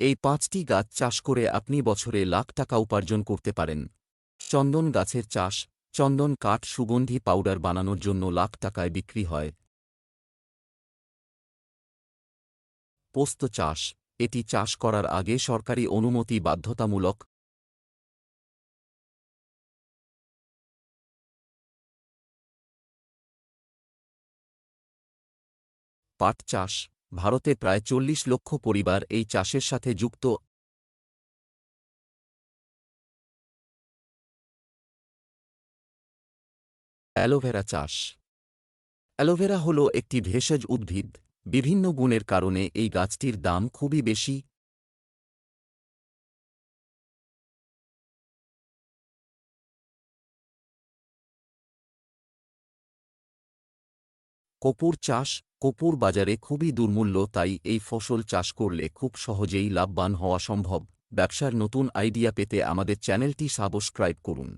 এই পাঁচটি গাছ চাষ করে আপনি বছরে লাখ টাকা উপার্জন করতে পারেন। চন্দন গাছের চাষ, চন্দন কাঠ সুগন্ধি পাউডার বানানোর জন্য লাখ টাকায় বিক্রি হয়। পোস্ত চাষ, এটি চাষ করার আগে সরকারি অনুমতি বাধ্যতামূলক। পাট চাষ ভারতে প্রায় চল্লিশ লক্ষ পরিবার এই চাষের সাথে যুক্ত। অ্যালোভেরা চাষ। অ্যালোভেরা হল একটি ভেষজ উদ্ভিদ। বিভিন্ন গুণের কারণে এই গাছটির দাম খুবই বেশি। কপুর চাষ, কপুর বাজারে খুবই দুর্মূল্য, তাই এই ফসল চাষ করলে খুব সহজেই লাভবান হওয়া সম্ভব। ব্যবসার নতুন আইডিয়া পেতে আমাদের চ্যানেলটি সাবস্ক্রাইব করুন।